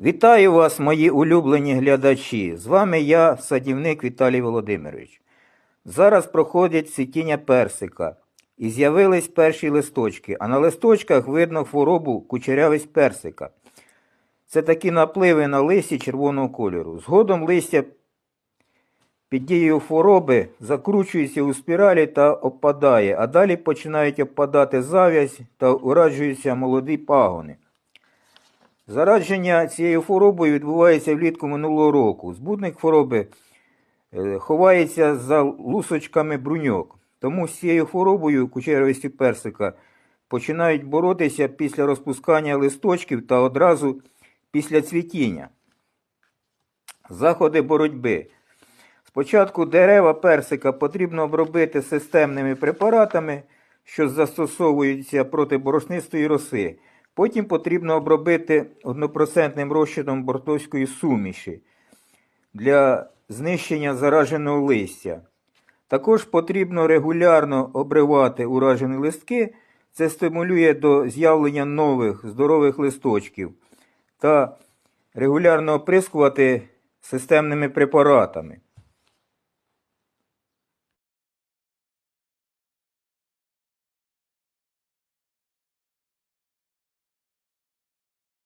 Вітаю вас, мої улюблені глядачі. З вами я, садівник Віталій Володимирович. Зараз проходить цвітіння персика. І з'явились перші листочки, а на листочках видно хворобу кучерявість персика. Це такі напливи на листі червоного кольору. Згодом листя під дією хвороби закручується у спіралі та опадає, а далі починають опадати зав'язь та ураджуються молоді пагони. Зарадження цією хворобою відбувається влітку минулого року. Збудник хвороби е, ховається за лусочками бруньок. Тому з цією хворобою кучеровості персика починають боротися після розпускання листочків та одразу після цвітіння. Заходи боротьби. Спочатку дерева персика потрібно обробити системними препаратами, що застосовуються проти борошнистої роси. Потім потрібно обробити 1% розчином бортовської суміші для знищення зараженого листя. Також потрібно регулярно обривати уражені листки. Це стимулює до з'явлення нових здорових листочків та регулярно оприскувати системними препаратами.